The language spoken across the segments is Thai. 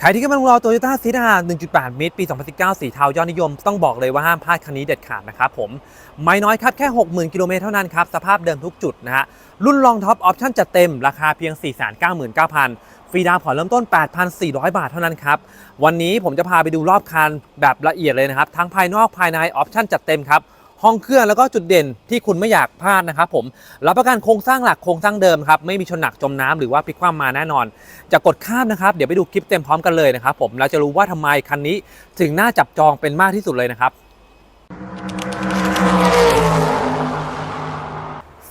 ใครที่กำลังรอ Toyota c e d a 1.8 มิตรปี 2019 สีเทายอดนิยม ต้องบอกเลยว่าห้ามพลาดคันนี้เด็ดขาดนะครับผม ไม่น้อยครับแค่ 60,000 กิโลเมตรเท่านั้นครับ สภาพเดิมทุกจุดนะฮะ รุ่นรองท็อปออปชั่นจัดเต็ม ราคาเพียง 499,000 ฟรีดาวน์ผ่อนเริ่มต้น 8,400 บาทเท่านั้นครับ วันนี้ผมจะพาไปดูรอบคันแบบละเอียดเลยนะครับ ทั้งภายนอกภายในออปชั่นจัดเต็มครับ ห้องเครื่องแล้วก็จุดเด่นที่คุณไม่อยากพลาดนะครับผมรับประกันโครงสร้างหลักโครงสร้างเดิมครับไม่มีชนหนักจมน้ำหรือว่าพลิกคว่ำมาแน่นอน จะกดข้ามนะครับเดี๋ยวไปดูคลิปเต็มพร้อมกันเลยนะครับผมเราจะรู้ว่าทำไมคันนี้ถึงน่าจับจองเป็นมากที่สุดเลยนะครับ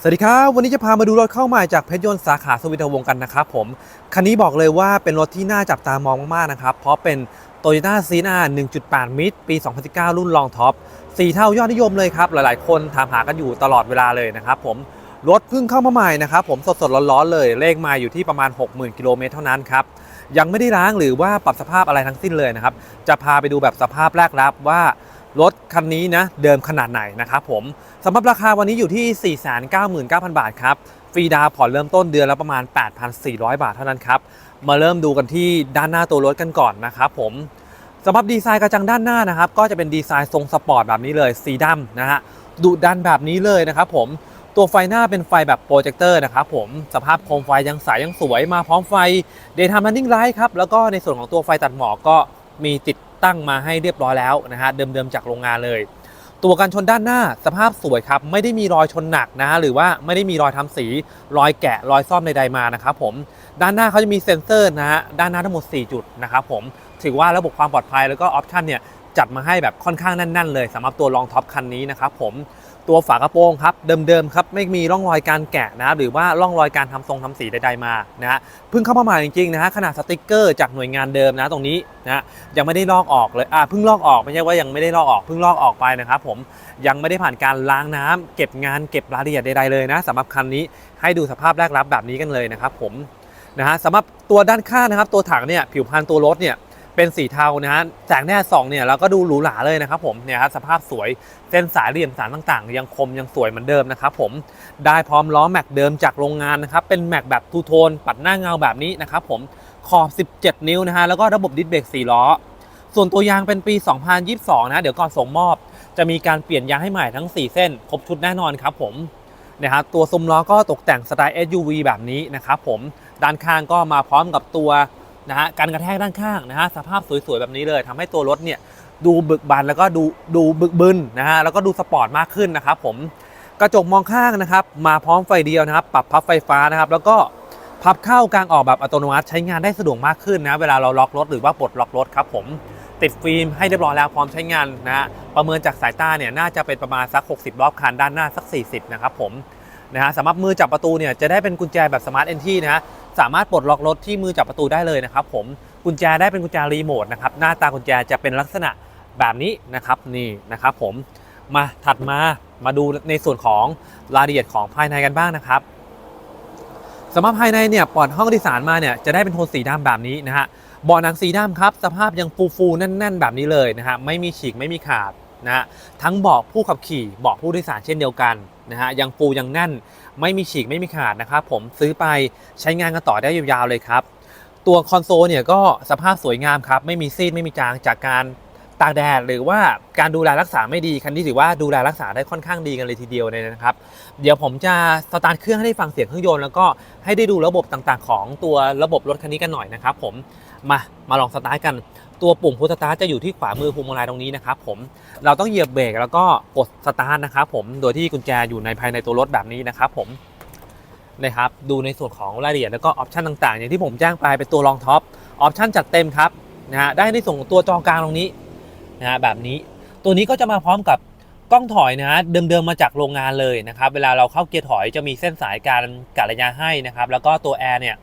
วัสดีครับ วันนี้จะพามาดูรถเข้าใหม่จากเพชรยนต์สาขาสวิตวงกันนะครับผม คันนี้บอกเลยว่าเป็นรถที่น่าจับตามองมากๆนะครับ เพราะเป็น Toyota c e n a 1.8 มิตรปี 2019 รุ่นรองท็อปสีเท่ายอดนิยมเลยครับ หลายๆ คนถามหากันอยู่ตลอดเวลาเลยนะครับผม รถเพิ่งเข้ามาใหม่นะครับผมสดๆ ร้อนๆ เลย เลขมาอยู่ที่ประมาณ 60,000 กิโลเมตรเท่านั้นครับ ยังไม่ได้ล้างหรือว่าปรับสภาพอะไรทั้งสิ้นเลยนะครับ จะพาไปดูแบบสภาพแรกรับว่า รถคันนี้นะเดิมขนาดไหนนะครับผมสำหรับราคาวันนี้อยู่ที่ 499,000 บาทครับฟรีดาวผ่อนเริ่มต้นเดือนละประมาณ 8,400 บาทเท่านั้นครับมาเริ่มดูกันที่ด้านหน้าตัวรถกันก่อนนะครับผมสำหรับดีไซน์กระจังด้านหน้านะครับก็จะเป็นดีไซน์ทรงสปอร์ตแบบนี้เลยสีดำนะฮะดุดันแบบนี้เลยนะครับผมตัวไฟหน้าเป็นไฟแบบโปรเจคเตอร์นะครับผมสภาพโคมไฟยังใสยยังสวยมาพร้อมไฟ Daytime Running Light ครับแล้วก็ในส่วนของตัวไฟตัดหมอกก็มีติด ตั้งมาให้เรียบร้อยแล้วนะฮะเดิมๆจากโรงงานเลย ตัวกันชนด้านหน้าสภาพสวยครับ ไม่ได้มีรอยชนหนักนะฮะหรือว่าไม่ได้มีรอยทำสี รอยแกะรอยซ่อมใดๆมานะครับผมด้านหน้าเขาจะมีเซ็นเซอร์นะฮะด้านหน้าทั้งหมด 4 จุดนะครับผมถือว่าระบบความปลอดภัยแล้วก็ออปชันเนี่ยจัดมาให้แบบค่อนข้างแน่นๆเลยสำหรับตัวรองท็อปคันนี้นะครับผม ตัวฝากระโปรงครับเดิมๆครับไม่มีร่องรอยการแกะนะหรือว่าร่องรอยการทำทรงทำสีใดๆมานะฮะเพิ่งเข้ามาใหม่จริงๆนะฮะขนาดสติกเกอร์จากหน่วยงานเดิมนะตรงนี้นะยังไม่ได้ลอกออกเลยอ่าเพิ่งลอกออกไม่ใช่ว่ายังไม่ได้ลอกออกเพิ่งลอกออกไปนะครับผมยังไม่ได้ผ่านการล้างน้ำเก็บงานเก็บรายละเอียดใดๆเลยนะสำหรับคันนี้ให้ดูสภาพแรกรับแบบนี้กันเลยนะครับผมนะฮะสำหรับตัวด้านข้างนะครับตัวถังเนี่ยผิวพรรณตัวรถเนี่ย เป็นสีเทานะฮะแสงแดดส่องเนี่ยเราก็ดูหรูหราเลยนะครับผมเนี่ยครับสภาพสวยเส้นสายเหลี่ยมสารต่างๆ ยังคมยังสวยเหมือนเดิมนะครับผมได้พร้อมล้อแม็กเดิมจากโรงงานนะครับเป็นแม็กแบบทูโทนปัดหน้าเงาแบบนี้นะครับผมขอบ 17 นิ้วนะฮะแล้วก็ระบบดิสเบรก4ล้อ ส่วนตัวยางเป็นปี 2022 นะเดี๋ยวก่อนส่งมอบ จะมีการเปลี่ยนยางให้ใหม่ทั้ง 4 เส้น ครบชุดแน่นอนครับผมนะฮะตัวซุ้มล้อก็ตกแต่งสไตล์ SUV แบบนี้นะครับผมด้านข้างก็มาพร้อมกับตัว นะฮะการกระแทกด้านข้างนะฮะสภาพสวยๆแบบนี้เลยทำให้ตัวรถเนี่ยดูบึกบันแล้วก็ดูดูบึกบึนนะฮะแล้วก็ดูสปอร์ตมากขึ้นนะครับผมกระจกมองข้างนะครับ มาพร้อมไฟเดียวนะครับ ปรับพับไฟฟ้านะครับ แล้วก็พับเข้ากลางออกแบบอัตโนมัติใช้งานได้สะดวกมากขึ้นนะ เวลาเราล็อกรถหรือว่าปลดล็อกรถครับผมติดฟิล์มให้เรียบร้อยแล้วพร้อมใช้งานนะฮะประเมินจากสายตาเนี่ยน่าจะเป็นประมาณสัก 60 รอบคันด้านหน้าสัก 40 นะครับผม นะฮะสำหรับมือจับประตูเนี่ยจะได้เป็นกุญแจแบบสมาร์ทเอนทีนะฮะสามารถปลดล็อกรถที่มือจับประตูได้เลยนะครับผมกุญแจได้เป็นกุญแจรีโมทนะครับหน้าตากุญแจจะเป็นลักษณะแบบนี้นะครับนี่นะครับผมมาถัดมามาดูในส่วนของรายละเอียดของภายในกันบ้างนะครับสำหรับภายในเนี่ยปอดห้องโดยสารมาเนี่ยจะได้เป็นโทนสีดำแบบนี้นะฮะเบาะหนังสีดำครับสภาพยังฟูฟูแน่น ๆ แบบนี้เลยนะฮะไม่มีฉีกไม่มีขาด นะฮะทั้งเบาะผู้ขับขี่เบาะผู้โดยสารเช่นเดียวกันนะฮะยังฟูยังแน่นไม่มีฉีกไม่มีขาดนะครับผมซื้อไปใช้งานกันต่อได้ยาวๆเลยครับ ตัวคอนโซลเนี่ยก็สภาพสวยงามครับ ไม่มีซีดไม่มีจางจากการตากแดดหรือว่าการดูแลรักษาไม่ดีคันนี้ถือว่าดูแลรักษาได้ค่อนข้มาดีกันเลยทีเดียวเลยนะครับ เดี๋ยวผมจะสตาร์ทเครื่องให้ได้ฟังเสียงเครื่องยนต์แล้วก็ให้ได้ดูระบบต่างๆ ของตัวระบบรถคันนี้กันหน่อยนะครับผมมามาลองสตาร์ทกัน ตัวปุ่มพุทสตาร์จะอยู่ที่ขวามือพวงมาลัยตรงนี้นะครับผมเราต้องเหยียบเบรกแล้วก็กดสตาร์ทนะครับผมโดยที่กุญแจอยู่ในภายในตัวรถแบบนี้นะครับผมนะครับดูในส่วนของรายละเอียดแล้วก็ออปชันต่างๆ อย่างที่ผมแจ้งไปเป็นตัวรองท็อปออปชันจัดเต็มครับนะฮะได้ในส่วนของตัวจอกลางตรงนี้นะฮะแบบนี้ ตัวนี้ก็จะมาพร้อมกับกล้องถอยนะฮะเดิมๆมาจากโรงงานเลยนะครับเวลาเราเข้าเกียร์ถอยจะมีเส้นสายการกะระยะให้นะครับแล้วก็ตัวแอร์เนี่ย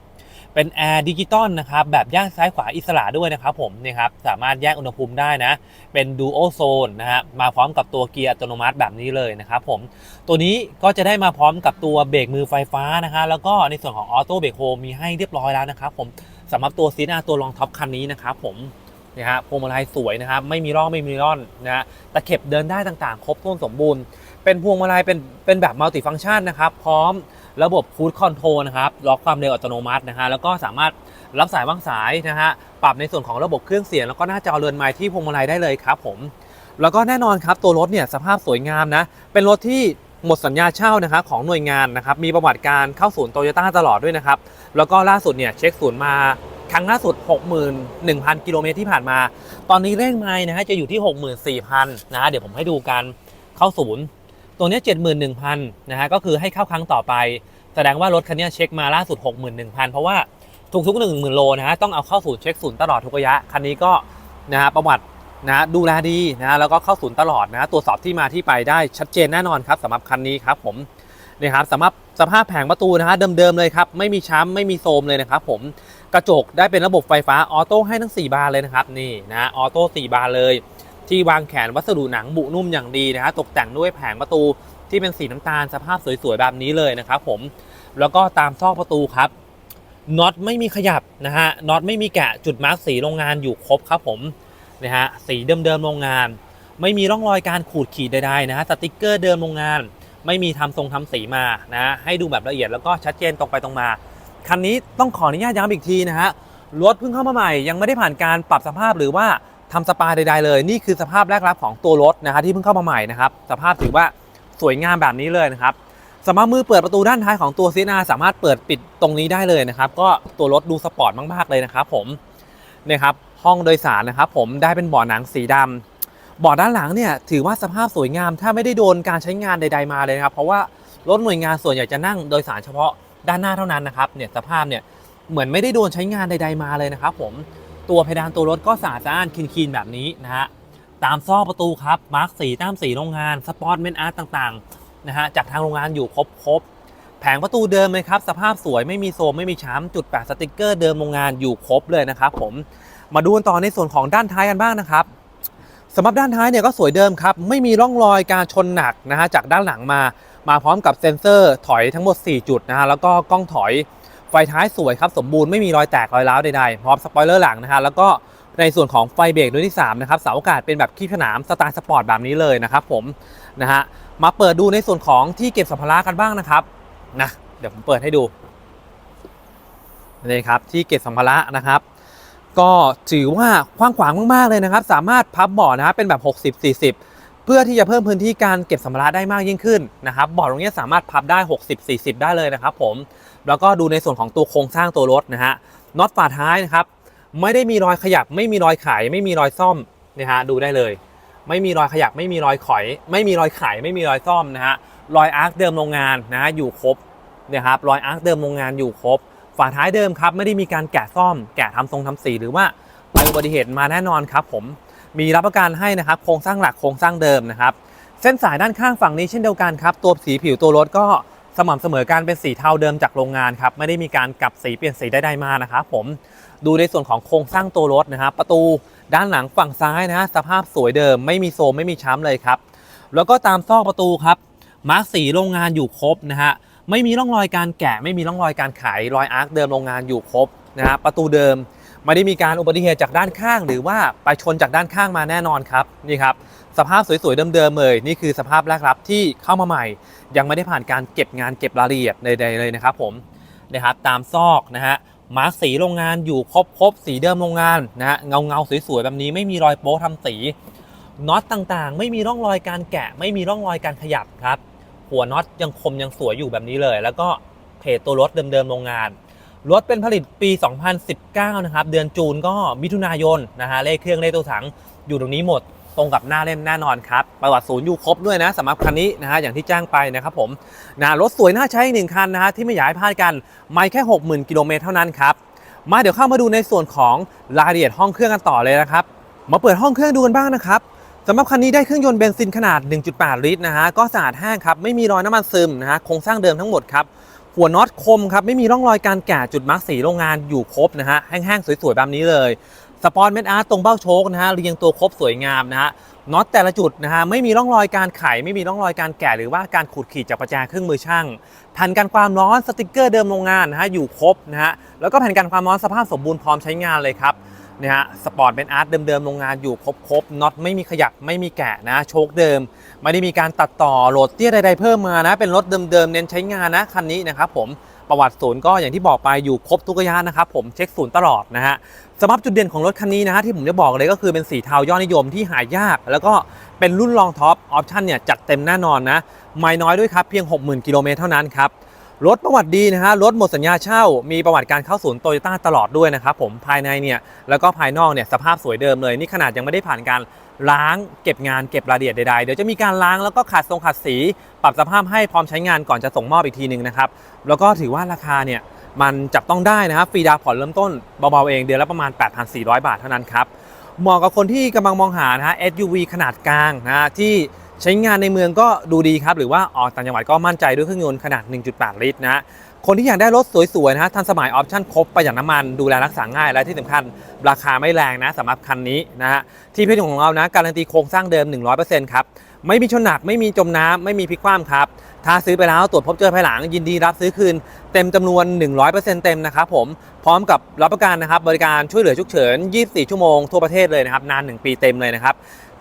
เป็นแอร์ดิจิตอลนะครับแบบแยกซ้ายขวาอิสระด้วยนะครับผมนี่ครับสามารถแยกอุณหภูมิได้นะ เป็นดูโอโซนนะฮะมาพร้อมกับตัวเกียร์อัตโนมัติแบบนี้เลยนะครับผมตัวนี้ก็จะได้มาพร้อมกับตัวเบรกมือไฟฟ้านะฮะแล้วก็ในส่วนของออโต้เบรกโฮมีให้เรียบร้อยแล้วนะครับผมสำหรับตัวซีนาตัวรองท็อปคันนี้นะครับผมนะฮะพวงมาลัยสวยนะครับไม่มีร่องไม่มีร่อนนะฮะตะเข็บเดินได้ต่างๆ ครบถ้วนสมบูรณ์ เป็นพวงมาลัยเป็นเป็นแบบมัลติฟังก์ชันนะครับพร้อม ระบบคูดคอนโทรลนะครับล็อกความเร็วอัตโนมัตินะฮะแล้วก็สามารถรับสายวางสายนะฮะปรับในส่วนของระบบเครื่องเสียงแล้วก็หน้าจอเรือนไม้ที่พวงมาลัยได้เลยครับผมแล้วก็แน่นอนครับตัวรถเนี่ยสภาพสวยงามนะเป็นรถที่หมดสัญญาเช่านะครับของหน่วยงานนะครับมีประวัติการเข้าศูนย์โตโยต้าตลอดด้วยนะครับแล้วก็ล่าสุดเนี่ยเช็คศูนย์มาครั้งล่าสุด 61,000 กิโลเมตรที่ผ่านมา ตอนนี้เร่งไม้นะฮะจะอยู่ที่ 64,000นะฮะเดี๋ยวผมให้ดูการเข้าศูนย์ ตัวนี้ย71,000นะฮะก็คือให้เข้าครั้งต่อไป แสดงว่ารถคันนี้เช็คมาล่าสุด 61,000 เพราะว่าทุกๆ10,000โลนะฮะต้องเอาเข้าศูนย์เช็คศูนย์ตลอดทุกระยะ คันนี้ก็นะฮะประวัตินะดูแลดีนะฮะแล้วก็เข้าศูนย์ตลอดนะฮะตรวจสอบที่มาที่ไปได้ชัดเจนแน่นอนครับสำหรับคันนี้ครับผมนี่ครับสำหรับสภาพแผงประตูนะฮะเดิมๆเลยครับไม่มีช้ำไม่มีโทมเลยนะครับผมกระจกได้เป็นระบบไฟฟ้าออโต้ให้ทั้ง 4 บานเลยนะครับนี่นะฮะออโต้4บานเลย ที่วางแขนวัสดุหนังบุนุ่มอย่างดีนะฮะตกแต่งด้วยแผงประตูที่เป็นสีน้ำตาลสภาพสวยๆแบบนี้เลยนะครับผมแล้วก็ตามซอกประตูครับน็อตไม่มีขยับนะฮะน็อตไม่มีแกะจุดมาร์กสีโรงงานอยู่ครบครับผมนะฮะสีเดิมๆโรงงาน ไม่มีร่องรอยการขูดขีดใดๆนะฮะสติกเกอร์เดิมโรงงาน ไม่มีทำทรงทำสีมานะให้ดูแบบละเอียดแล้วก็ชัดเจนตรงไปตรงมา คันนี้ต้องขออนุญาตย้ำอีกทีนะฮะรถเพิ่งเข้ามาใหม่ ยังไม่ได้ผ่านการปรับสภาพหรือว่า ทำสปาใดๆเลย นี่คือสภาพแรกรับของตัวรถนะฮะที่เพิ่งเข้ามาใหม่นะครับสภาพถือว่าสวยงามแบบนี้เลยนะครับสามารถมือเปิดประตูด้านท้ายของตัวซีนาสามารถเปิดปิดตรงนี้ได้เลยนะครับ ก็ตัวรถดูสปอร์ตมากๆเลยนะครับผมเนี่ยครับห้องโดยสารนะครับ ผมได้เป็นเบาะหนังสีดำเบาะด้านหลังเนี่ยถือว่าสภาพสวยงาม ถ้าไม่ได้โดนการใช้งานใด ๆมาเลยนะครับ เพราะว่ารถหน่วยงานส่วนใหญ่จะนั่งโดยสารเฉพาะด้านหน้าเท่านั้นนะครับเนี่ยสภาพเนี่ยเหมือนไม่ได้โดนใช้งานใด ๆมาเลยนะครับ ผม ตัวเพดานตัวรถก็สะอาดสะอ้านคลีนๆแบบนี้นะฮะตามซอกประตูครับมาร์กสีตามสีโรงงานสปอร์ตเมนอาร์ตต่างๆนะฮะจากทางโรงงานอยู่ครบๆแผงประตูเดิมเลยครับ สภาพสวยไม่มีโซมไม่มีช้ำจุดแปะสติกเกอร์เดิมโรงงานอยู่ครบเลยนะครับผมมาดูกันต่อในส่วนของด้านท้ายกันบ้างนะครับสำหรับด้านท้ายเนี่ยก็สวยเดิมครับ ไม่มีร่องรอยการชนหนักนะฮะจากด้านหลังมา มาพร้อมกับเซ็นเซอร์ถอยทั้งหมด 4 จุดนะฮะแล้วก็กล้องถอย ฟท้ายสวยครับสมบูรณ์ไม่มีรอยแตกรอยร้าวใดๆพร้อมสปอยเลอร์หลังนะฮะแล้วก็ในส่วนของไฟเบรกด้วยที่3นะครับเสาอากาศเป็นแบบขี้สนามสไตล์สปอร์ตแบบนี้เลยนะครับผมนะฮะมาเปิดดูในส่วนของที่เก็บสัมภาระกันบ้างนะครับนะเดี๋ยวผมเปิดให้ดูนี่ครับที่เก็บสัมภาระนะครับ ก็ถือว่ากว้างขวางมากๆเลยนะครับ สามารถพับเบาะนะครับเป็นแบบ 60-40เพื่อที่จะเพิ่มพื้นที่การเก็บสัมภาระได้มากยิ่งขึ้นนะครับเบาะตรงนี้สามารถพับได้ 60-40 ได้เลยนะครับผม แล้วก็ดูในส่วนของตัวโครงสร้างตัวรถนะฮะน็อตฝาท้ายนะครับไม่ได้มีรอยขยับ ไม่มีรอยไขไม่มีรอยซ่อมนะฮะดูได้เลย ไม่มีรอยขยับ ไม่มีรอยขอย ไม่มีรอยไขไม่มีรอยซ่อมนะฮะรอยอาร์คเดิมโรงงานนะฮะอยู่ครบนะครับรอยอาร์คเดิมโรงงานอยู่ครบ ฝาท้ายเดิมครับไม่ได้มีการแกะซ่อม แกะทำทรงทำสีหรือว่าไปอุบัติเหตุมาแน่นอนครับผมมีรับประกันให้นะครับโครงสร้างหลักโครงสร้างเดิมนะครับ เส้นสายด้านข้างฝั่งนี้เช่นเดียวกันครับ ตัวสีผิวตัวรถก็ สม่ำเสมอการเป็นสีเทาเดิมจากโรงงานครับไม่ได้มีการกลับสีเปลี่ยนสีใดๆมานะครับผมดูในส่วนของโครงสร้างตัวรถนะครับประตูด้านหลังฝั่งซ้ายนะฮะสภาพสวยเดิม ไม่มีโซมไม่มีช้ำเลยครับ แล้วก็ตามซอกประตูครับมาร์กสีโรงงานอยู่ครบนะฮะไม่มีร่องรอยการแกะ ไม่มีร่องรอยการไขรอยอาร์คเดิมโรงงานอยู่ครบนะฮะประตูเดิม ไม่ได้มีการอุบัติเหตุจากด้านข้าง หรือว่าไปชนจากด้านข้างมาแน่นอนครับนี่ครับสภาพสวยๆเดิมๆเลยนี่คือสภาพแรกรับที่เข้ามาใหม่ ยังไม่ได้ผ่านการเก็บงานเก็บรายละเอียดใดๆเลยนะครับผมนะครับตามซอกนะฮะมาร์กสีโรงงานอยู่ครบๆสีเดิมโรงงานนะฮะเงาเงาๆสวยๆแบบนี้ไม่มีรอยโป๊ทำสีน็อตต่างๆ ไม่มีร่องรอยการแกะ ไม่มีร่องรอยการขยับครับ หัวน็อตยังคมยังสวยอยู่แบบนี้เลย แล้วก็เพจตัวรถเดิมๆโรงงาน รถเป็นผลิตปี 2019 นะครับ เดือนจูนก็มิถุนายนนะฮะเลขเครื่องเลขตัวถังอยู่ตรงนี้หมดตรงกับหน้าเล่มแน่นอนครับ ประวัติศูนย์อยู่ครบด้วยนะสำหรับคันนี้นะฮะอย่างที่แจ้งไปนะครับผมนะรถสวยน่าใช้หนึ่งคันนะฮะที่ไม่อยากให้พลาดกัน ไม่แค่ 60,000 กิโลเมตรเท่านั้นครับมาเดี๋ยวเข้ามาดูในส่วนของรายละเอียดห้องเครื่องกันต่อเลยนะครับมาเปิดห้องเครื่องดูกันบ้างนะครับสำหรับคันนี้ได้เครื่องยนต์เบนซินขนาด 1.8 ลิตรนะฮะก็สะอาดแห้งครับไม่มีรอยน้ำมันซึมนะฮะโครงสร้างเดิมทั้งหมดครับ หัวน็อตคมครับไม่มีร่องรอยการแกะจุดมาร์กสีโรงงานอยู่ครบนะฮะแห้งๆสวยๆแบบนี้เลยสปอนเม็ดอาร์ตตรงเบ้าโชคนะฮะเรียงตัวครบสวยงามนะฮะน็อตแต่ละจุดนะฮะไม่มีร่องรอยการไข ไม่มีร่องรอยการแกะหรือว่าการขูดขีดจากประแจเครื่องมือช่างแผ่นกันความร้อนสติกเกอร์เดิมโรงงานนะฮะอยู่ครบนะฮะแล้วก็แผ่นกันความร้อนสภาพสมบูรณ์พร้อมใช้งานเลยครับนะฮะสปอร์ตเป็นอาร์ตเดิมๆโรงงานอยู่ครบๆน็อตไม่มีขยับไม่มีแกะนะโชคเดิม ไม่ได้มีการตัดต่อโหลดเตี้ยใดๆเพิ่มมานะ เป็นรถเดิมๆเน้นใช้งานนะคันนี้นะครับผมประวัติศูนย์ก็อย่างที่บอกไปอยู่ครบทุกระยะนะครับผมเช็คศูนย์ตลอดนะฮะสำหรับจุดเด่นของรถคันนี้นะฮะที่ผมจะบอกเลยก็คือเป็นสีเทายอดนิยมที่หายาก แล้วก็เป็นรุ่นรองท็อปออปชั่นเนี่ยจัดเต็มแน่นอนนะไม่น้อยด้วยครับเพียง 60,000 กิโลเมตรเท่านั้นครับ รถประวัติดีนะฮะรถหมดสัญญาเช่า มีประวัติการเข้าศูนย์โตโยต้าตลอดด้วยนะครับผมภายในเนี่ยแล้วก็ภายนอกเนี่ยสภาพสวยเดิมเลย นี่ขนาดยังไม่ได้ผ่านการล้างเก็บงานเก็บรายละเอียดใดๆ เดี๋ยวจะมีการล้างแล้วก็ขัดทรงขัดสี ปรับสภาพให้พร้อมใช้งานก่อนจะส่งมอบอีกทีหนึ่งนะครับ แล้วก็ถือว่าราคาเนี่ยมันจับต้องได้นะครับฟรีดาวผ่อนเริ่มต้นเบาๆเองเดือนละประมาณ 8,400 บาทเท่านั้นครับเหมาะกับคนที่กำลังมองหานะฮะ SUV ขนาดกลางนะฮะที่ ใช้งานในเมืองก็ดูดีครับ หรือว่าออกต่างจังหวัดก็มั่นใจด้วยเครื่องยนต์ขนาด 1.8 ลิตรนะคนที่อยากได้รถสวยๆนะฮะทันสมัยออปชั่นครบประหยัดน้ำมันดูแลรักษาง่าย และที่สำคัญราคาไม่แรงนะสำหรับคันนี้นะฮะที่พิเพจของเรานะการันตีโครงสร้างเดิม 100%ครับไม่มีชนหนักไม่มีจมน้ำไม่มีพลิกคว่ำครับถ้าซื้อไปแล้วตรวจพบเจอภายหลังยินดีรับซื้อคืน เต็มจำนวน 100%เต็มนะครับผมพร้อมกับรับประกันนะครับบริการช่วยเหลือฉุกเฉิน 24 ชั่วโมงทั่วประเทศเลยนะครับนาน 1 ปีเต็มเลยนะครับ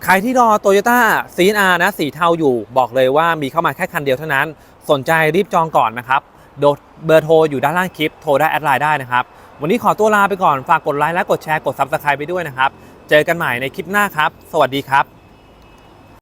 ใครที่รอ Toyota c ี r นะสีเทาอยู่บอกเลยว่ามีเข้ามาแค่คันเดียวเท่านั้น สนใจรีบจองก่อนนะครับโดเบอร์โทรอยู่ด้านล่างคลิปโทรได้แอดไลน์ได้นะครับ วันนี้ขอตัวลาไปก่อน ฝากกดไลค์และกดแชร์กด Subscribe ไปด้วยนะครับ เจอกันใหม่ในคลิปหน้าครับ สวัสดีครับ